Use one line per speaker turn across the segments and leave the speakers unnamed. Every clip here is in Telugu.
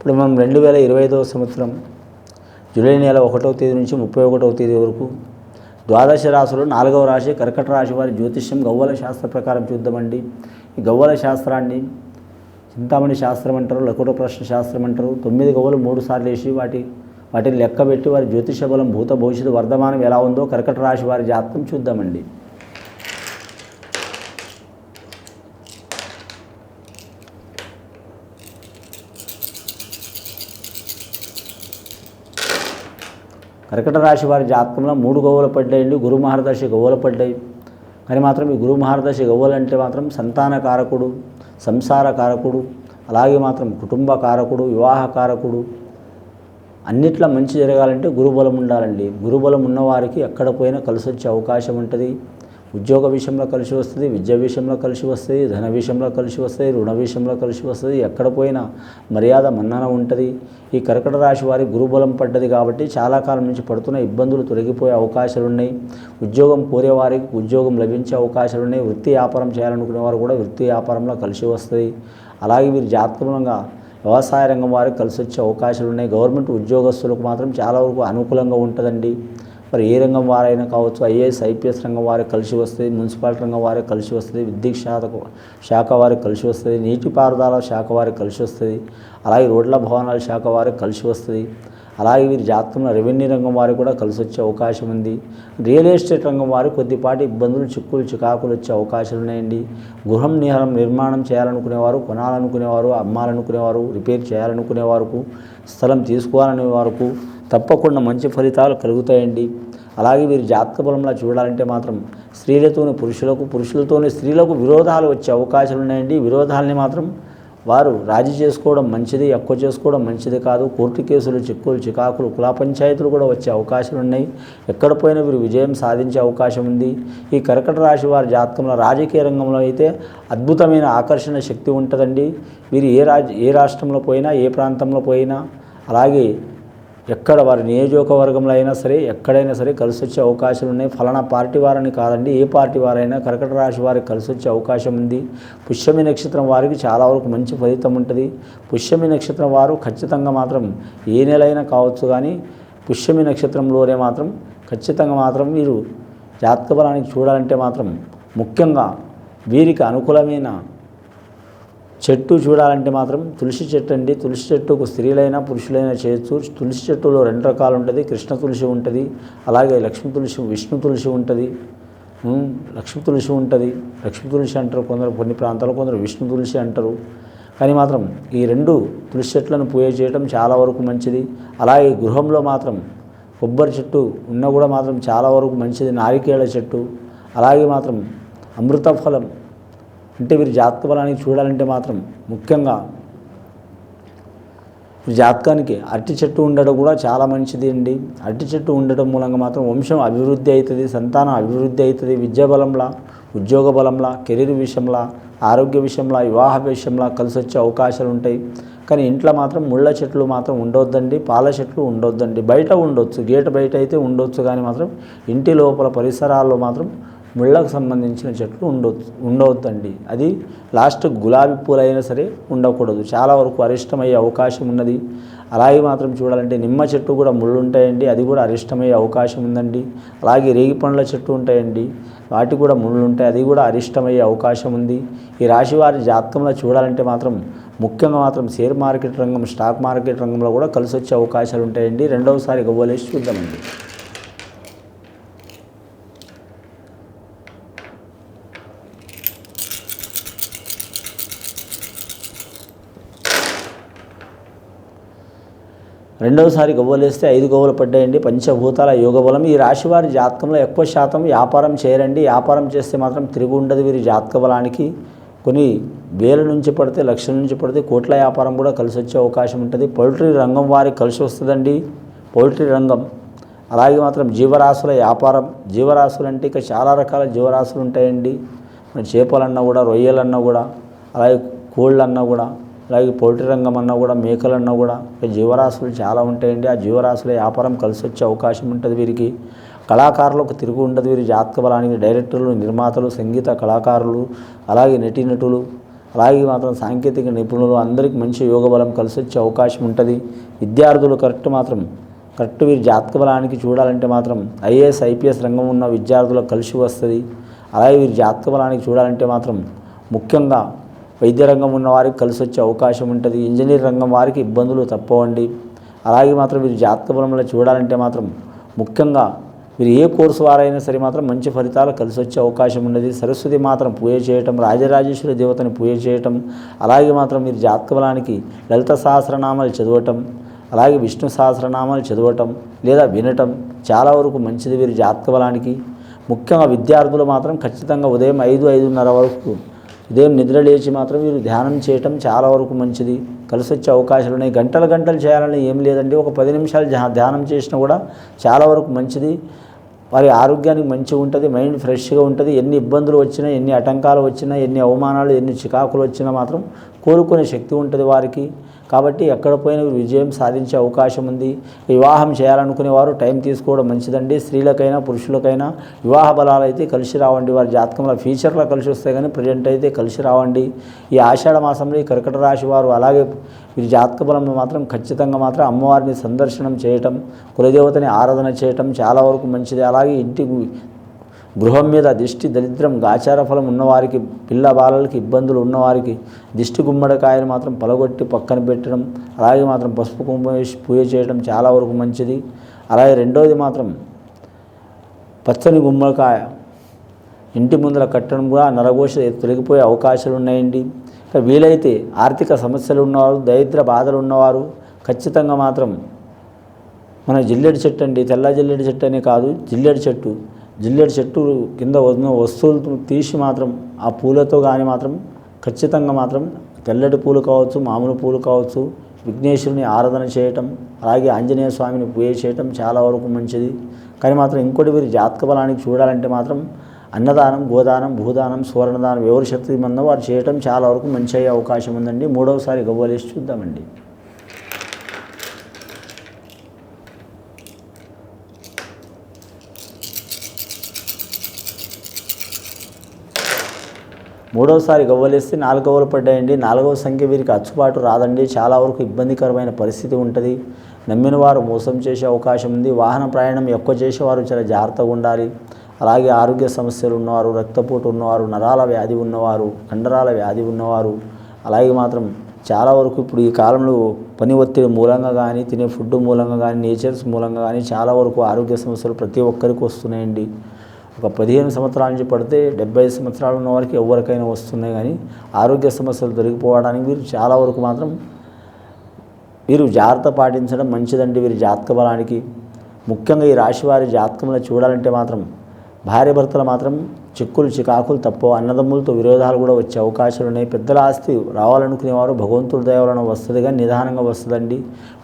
ఇప్పుడు మనం రెండు వేల ఇరవై ఐదవ సంవత్సరం జూలై నెల ఒకటవ తేదీ నుంచి ముప్పై ఒకటవ తేదీ వరకు ద్వాదశ రాశులు నాలుగవ రాశి కర్కట రాశి వారి జ్యోతిష్యం గవ్వల శాస్త్ర ప్రకారం చూద్దామండి. ఈ గవ్వల శాస్త్రాన్ని చింతామణి శాస్త్రం అంటారు లకుట ప్రశ్న శాస్త్రం అంటారు. తొమ్మిది గవ్వలు మూడు సార్లు వేసి వాటి వాటిని లెక్క పెట్టి వారి జ్యోతిష బలం భూత భవిష్యత్తు వర్ధమానం ఎలా ఉందో కర్కట రాశి వారి జాతకం చూద్దామండి. కర్కట రాశి వారి జాతకంలో మూడు గవ్వలు పడ్డాయండి. గురు మహర్దశి గవ్వలు పడ్డాయి. కానీ మాత్రం ఈ గురు మహర్దశి గవ్వలు అంటే మాత్రం సంతాన కారకుడు సంసార కారకుడు అలాగే మాత్రం కుటుంబ కారకుడు వివాహ కారకుడు. అన్నిట్లో మంచి జరగాలంటే గురుబలం ఉండాలండి. గురుబలం ఉన్నవారికి ఎక్కడ పోయినా కలిసి వచ్చే అవకాశం ఉంటుంది. ఉద్యోగ విషయంలో కలిసి వస్తుంది విద్య విషయంలో కలిసి వస్తుంది ధన విషయంలో కలిసి వస్తుంది రుణ విషయంలో కలిసి వస్తుంది ఎక్కడ పోయినా మర్యాద మన్నన ఉంటుంది. ఈ కర్కట రాశి వారి గురుబలం పడ్డది కాబట్టి చాలా కాలం నుంచి పడుతున్న ఇబ్బందులు తొలగిపోయే అవకాశాలు ఉన్నాయి ఉద్యోగం కోరే వారికి ఉద్యోగం లభించే అవకాశాలు ఉన్నాయి వృత్తి వ్యాపారం చేయాలనుకునే వారు కూడా వృత్తి వ్యాపారంలో కలిసి వస్తుంది. అలాగే వీరి జాతకంగా వ్యవసాయ రంగం వారికి కలిసి వచ్చే అవకాశాలు ఉన్నాయి గవర్నమెంట్ ఉద్యోగస్తులకు మాత్రం చాలా వరకు అనుకూలంగా ఉంటుందండి. మరి ఏ రంగం వారైనా కావచ్చు ఐఏఎస్ ఐపీఎస్ రంగం వారే కలిసి వస్తుంది మున్సిపాలిటీ రంగం వారే కలిసి వస్తుంది విద్యుత్ శాఖ శాఖ వారికి కలిసి వస్తుంది నీటిపారుదల శాఖ వారికి కలిసి వస్తుంది అలాగే రోడ్ల భవనాల శాఖ వారికి కలిసి వస్తుంది అలాగే వీరి జాతకంలో రెవెన్యూ రంగం వారికి కూడా కలిసి వచ్చే అవకాశం ఉంది. రియల్ ఎస్టేట్ రంగం వారికి కొద్దిపాటి ఇబ్బందులు చిక్కులు చికాకులు వచ్చే అవకాశాలు ఉన్నాయండి. గృహం నిహరం నిర్మాణం చేయాలనుకునేవారు కొనాలనుకునేవారు అమ్మాలనుకునేవారు రిపేర్ చేయాలనుకునే వరకు స్థలం తీసుకోవాలనే వరకు తప్పకుండా మంచి ఫలితాలు కలుగుతాయండి. అలాగే వీరి జాతక బలంలా చూడాలంటే మాత్రం స్త్రీలతోని పురుషులకు పురుషులతోని స్త్రీలకు విరోధాలు వచ్చే అవకాశాలు ఉన్నాయండి. విరోధాలని మాత్రం వారు రాజీ చేసుకోవడం మంచిది ఎక్కువ చేసుకోవడం మంచిది కాదు. కోర్టు కేసులు చిక్కులు చికాకులు కులా పంచాయతీలు కూడా వచ్చే అవకాశాలు ఉన్నాయి. ఎక్కడ పోయినా వీరు విజయం సాధించే అవకాశం ఉంది. ఈ కర్కట రాశి వారి జాతకంలో రాజకీయ రంగంలో అయితే అద్భుతమైన ఆకర్షణ శక్తి ఉంటుందండి. వీరు ఏ రాజ ఏ రాష్ట్రంలో పోయినా ఏ ప్రాంతంలో పోయినా అలాగే ఎక్కడ వారి నియోజకవర్గంలో అయినా సరే ఎక్కడైనా సరే కలిసి వచ్చే అవకాశాలు ఉన్నాయి. ఫలానా పార్టీ వారని కాదండి ఏ పార్టీ వారైనా కర్కట రాశి వారికి కలిసి వచ్చే అవకాశం ఉంది. పుష్యమి నక్షత్రం వారికి చాలా వరకు మంచి ఫలితం ఉంటుంది. పుష్యమి నక్షత్రం వారు ఖచ్చితంగా మాత్రం ఏ నెలైనా కావచ్చు కానీ పుష్యమి నక్షత్రంలోనే మాత్రం ఖచ్చితంగా మాత్రం మీరు జాతక బలానికి చూడాలంటే మాత్రం ముఖ్యంగా వీరికి అనుకూలమైన చెట్టు చూడాలంటే మాత్రం తులసి చెట్టు అండి. తులసి చెట్టుకు స్త్రీలైనా పురుషులైనా చేయొచ్చు. తులసి చెట్టులో రెండు రకాలు ఉంటుంది. కృష్ణ తులసి ఉంటుంది. అలాగే లక్ష్మీ తులసి విష్ణు తులసి ఉంటుంది. లక్ష్మీ తులసి ఉంటుంది. లక్ష్మీ తులసి అంటారు కొందరు. కొన్ని ప్రాంతాల్లో కొందరు విష్ణు తులసి అంటారు. కానీ మాత్రం ఈ రెండు తులసి చెట్లను పూజ చేయడం చాలా వరకు మంచిది. అలాగే గృహంలో మాత్రం కొబ్బరి చెట్టు ఉన్నా కూడా మాత్రం చాలా వరకు మంచిది. నారికేళ చెట్టు. అలాగే మాత్రం అమృతఫలం అంటే వీరి జాతక బలానికి చూడాలంటే మాత్రం ముఖ్యంగా జాతకానికి అరటి చెట్టు ఉండడం కూడా చాలా మంచిది అండి. అరటి చెట్టు ఉండడం మూలంగా మాత్రం వంశం అభివృద్ధి అవుతుంది సంతానం అభివృద్ధి అవుతుంది. విద్యా బలంలా ఉద్యోగ బలంలా కెరీర్ విషయంలో ఆరోగ్య విషయంలో వివాహ విషయంలో కలిసి వచ్చే అవకాశాలు ఉంటాయి. కానీ ఇంట్లో మాత్రం ముళ్ళ చెట్లు మాత్రం ఉండొద్దండి పాల చెట్లు ఉండొద్దండి. బయట ఉండొచ్చు గేట్ బయట అయితే ఉండొచ్చు కానీ మాత్రం ఇంటి లోపల పరిసరాల్లో మాత్రం ముళ్ళకు సంబంధించిన చెట్లు ఉండవచ్చు ఉండవద్దండి. అది లాస్ట్ గులాబీ పూలైనా సరే ఉండకూడదు. చాలా వరకు అరిష్టమయ్యే అవకాశం ఉన్నది. అలాగే మాత్రం చూడాలంటే నిమ్మ చెట్టు కూడా ముళ్ళు ఉంటాయండి అది కూడా అరిష్టమయ్యే అవకాశం ఉందండి. అలాగే రేగి పండ్ల చెట్టు ఉంటాయండి. వాటికి కూడా ముళ్ళు ఉంటాయి అది కూడా అరిష్టమయ్యే అవకాశం ఉంది. ఈ రాశి వారి జాతకంలో చూడాలంటే మాత్రం ముఖ్యంగా మాత్రం షేర్ మార్కెట్ రంగం స్టాక్ మార్కెట్ రంగంలో కూడా కలిసి వచ్చే అవకాశాలు ఉంటాయండి రెండవసారి గవ్వలేసి చూద్దామండి. రెండవసారి గవ్వలేస్తే ఐదు గవ్వలు పడ్డాయండి. పంచభూతాల యోగ బలం ఈ రాశి వారి జాతకంలో ఎక్కువ శాతం వ్యాపారం చేయరండి. వ్యాపారం చేస్తే మాత్రం తిరిగి ఉండదు వీరి జాతక బలానికి. కొన్ని వేల నుంచి పడితే లక్షల నుంచి పడితే కోట్ల వ్యాపారం కూడా కలిసి వచ్చే అవకాశం ఉంటుంది. పౌల్ట్రీ రంగం వారికి కలిసి వస్తుందండి. పౌల్ట్రీ రంగం. అలాగే మాత్రం జీవరాశుల వ్యాపారం. జీవరాశులు అంటే ఇక చాలా రకాల జీవరాశులు ఉంటాయండి. మరి చేపలన్నా కూడా రొయ్యలన్నా కూడా అలాగే కోళ్ళన్నా కూడా. అలాగే పౌల్ట్రీ రంగం అన్నా కూడా మేకలన్నా కూడా జీవరాశులు చాలా ఉంటాయండి. ఆ జీవరాశుల వ్యాపారం కలిసి వచ్చే అవకాశం ఉంటుంది వీరికి. కళాకారులకు తిరుగు ఉండదు వీరి జాతక బలానికి. డైరెక్టర్లు నిర్మాతలు సంగీత కళాకారులు అలాగే నటీనటులు అలాగే మాత్రం సాంకేతిక నిపుణులు అందరికీ మంచి యోగ బలం కలిసి వచ్చే అవకాశం ఉంటుంది. విద్యార్థులు కరెక్ట్ మాత్రం కరెక్ట్ వీరి జాతక బలానికి చూడాలంటే మాత్రం ఐఏఎస్ ఐపీఎస్ రంగం ఉన్న విద్యార్థులకు కలిసి వస్తుంది. అలాగే వీరి జాతక బలానికి చూడాలంటే మాత్రం ముఖ్యంగా వైద్య రంగం ఉన్న వారికి కలిసి వచ్చే అవకాశం ఉంటుంది. ఇంజనీర్ రంగం వారికి ఇబ్బందులు తప్పవండి. అలాగే మాత్రం మీరు జాతక బలంలో చూడాలంటే మాత్రం ముఖ్యంగా మీరు ఏ కోర్సు వారైనా సరే మాత్రం మంచి ఫలితాలు కలిసి వచ్చే అవకాశం ఉన్నది. సరస్వతి మాత్రం పూజ చేయటం రాజరాజేశ్వరి దేవతని పూజ చేయటం అలాగే మాత్రం మీరు జాతక బలానికి లలిత సహస్రనామాలు చదవటం అలాగే విష్ణు సహస్రనామాలు చదవటం లేదా వినటం చాలా వరకు మంచిది వీరి జాతక బలానికి ముఖ్యంగా విద్యార్థులు మాత్రం ఖచ్చితంగా ఉదయం ఐదు ఐదున్నర వరకు ఉదయం నిద్ర లేచి మాత్రం వీరు ధ్యానం చేయటం చాలా వరకు మంచిది. కలిసి వచ్చే అవకాశాలు ఉన్నాయి. గంటలు గంటలు చేయాలని ఏం లేదండి. ఒక పది నిమిషాలు ధ్యా- ధ్యానం చేసినా కూడా చాలా వరకు మంచిది. వారి ఆరోగ్యానికి మంచిగా ఉంటుంది. మైండ్ ఫ్రెష్గా ఉంటుంది. ఎన్ని ఇబ్బందులు వచ్చినా ఎన్ని ఆటంకాలు వచ్చినా ఎన్ని అవమానాలు ఎన్ని చికాకులు వచ్చినా మాత్రం కోలుకునే శక్తి ఉంటుంది వారికి. కాబట్టి ఎక్కడ పోయినా విజయం సాధించే అవకాశం ఉంది. వివాహం చేయాలనుకునే వారు టైం తీసుకోవడం మంచిదండి. స్త్రీలకైనా పురుషులకైనా వివాహ బలాలు అయితే కలిసి రావండి. వారి జాతకంలో ఫ్యూచర్లో కలిసి వస్తాయి కానీ ప్రజెంట్ అయితే కలిసి రావండి. ఈ ఆషాఢ మాసంలో ఈ కర్కట రాశి వారు అలాగే వీరి జాతక బలంలో మాత్రం ఖచ్చితంగా మాత్రం అమ్మవారిని సందర్శనం చేయటం కులదేవతని ఆరాధన చేయటం చాలా వరకు మంచిది. అలాగే ఇంటి గృహం మీద దిష్టి దరిద్రం గాచార ఫలం ఉన్నవారికి పిల్ల బాలలకి ఇబ్బందులు ఉన్నవారికి దిష్టి గుమ్మడికాయలు మాత్రం పలగొట్టి పక్కన పెట్టడం అలాగే మాత్రం పసుపు కుంకుమ వేసి పూజ చేయడం చాలా వరకు మంచిది. అలాగే రెండవది మాత్రం పచ్చని గుమ్మడికాయ. ఇంటి ముందర కట్టడం కూడా నరఘోష తొలగిపోయే అవకాశాలు ఉన్నాయండి. ఇక వీలైతే ఆర్థిక సమస్యలు ఉన్నవారు దరిద్ర బాధలు ఉన్నవారు ఖచ్చితంగా మాత్రం మన జిల్లెడు చెట్టు అండి. తెల్ల జిల్లెడు చెట్టు అనే కాదు జిల్లెడు చెట్టు జిల్లెడు చెట్టు కింద ఉన్న వస్తువులు తీసి మాత్రం ఆ పూలతో కానీ మాత్రం ఖచ్చితంగా మాత్రం తెల్లటి పూలు కావచ్చు మామూలు పూలు కావచ్చు విఘ్నేశ్వరుని ఆరాధన చేయటం అలాగే ఆంజనేయ స్వామిని పూజ చేయటం చాలా వరకు మంచిది. కానీ మాత్రం ఇంకోటి వీరి జాతక బలానికి చూడాలంటే మాత్రం అన్నదానం గోదానం భూదానం సువర్ణదానం ఎవరి శక్తి మందో వారు చేయటం చాలా వరకు మంచి అయ్యే అవకాశం ఉందండి. మూడవసారి గవ్వలేసి చూద్దామండి. మూడవసారి గవ్వలేస్తే నాలుగు గవ్వలు పడ్డాయండి. నాలుగవ సంఖ్య వీరికి అచ్చుబాటు రాదండి. చాలా వరకు ఇబ్బందికరమైన పరిస్థితి ఉంటుంది. నమ్మిన వారు మోసం చేసే అవకాశం ఉంది. వాహన ప్రయాణం ఎక్కువ చేసేవారు చాలా జాగ్రత్తగా ఉండాలి. అలాగే ఆరోగ్య సమస్యలు ఉన్నవారు రక్తపోటు ఉన్నవారు నరాల వ్యాధి ఉన్నవారు కండరాల వ్యాధి ఉన్నవారు. అలాగే మాత్రం చాలా వరకు ఇప్పుడు ఈ కాలంలో పని ఒత్తిడి మూలంగా కానీ తినే ఫుడ్ మూలంగా కానీ నేచర్స్ మూలంగా కానీ చాలా వరకు ఆరోగ్య సమస్యలు ప్రతి ఒక్కరికి వస్తున్నాయండి. ఒక పదిహేను సంవత్సరాల నుంచి పడితే డెబ్బై ఐదు సంవత్సరాలు ఉన్న వారికి ఎవరికైనా వస్తున్నాయి కానీ ఆరోగ్య సమస్యలు దొరికిపోవడానికి వీరు చాలా వరకు మాత్రం వీరు జాగ్రత్త పాటించడం మంచిదండి వీరి జాతక బలానికి. ముఖ్యంగా ఈ రాశి వారి జాతకంలో చూడాలంటే మాత్రం భార్య భర్తలు మాత్రం చిక్కులు చికాకులు తప్ప అన్నదమ్ములతో విరోధాలు కూడా వచ్చే అవకాశాలు ఉన్నాయి. పెద్దల ఆస్తి రావాలనుకునేవారు భగవంతుడి దయవలన వస్తుంది కానీ నిదానంగా వస్తుందండి.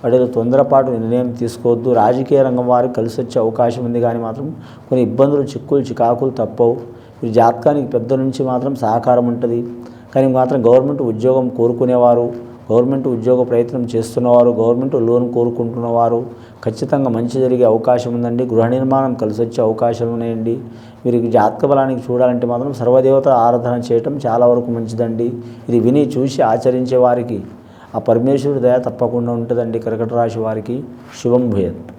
వాటిలో తొందరపాటు నిర్ణయం తీసుకోవద్దు. రాజకీయ రంగం వారికి కలిసి వచ్చే అవకాశం ఉంది కానీ మాత్రం కొన్ని ఇబ్బందులు చిక్కులు చికాకులు తప్పవు. ఈ జాతకానికి పెద్ద నుంచి మాత్రం సహకారం ఉంటుంది. కానీ మాత్రం గవర్నమెంట్ ఉద్యోగం కోరుకునేవారు. గవర్నమెంట్ ఉద్యోగ ప్రయత్నం చేస్తున్నవారు. గవర్నమెంట్ లోన్ కోరుకుంటున్నవారు. ఖచ్చితంగా మంచి జరిగే అవకాశం ఉందండి. గృహ నిర్మాణం కలిసి వచ్చే అవకాశాలు ఉన్నాయండి. వీరికి జాతక బలానికి చూడాలంటే మాత్రం సర్వదేవత ఆరాధన చేయటం చాలా వరకు మంచిదండి. ఇది విని చూసి ఆచరించే వారికి ఆ పరమేశ్వరుడి దయ తప్పకుండా ఉంటుందండి. కర్కట రాశి వారికి శుభం భూయత్.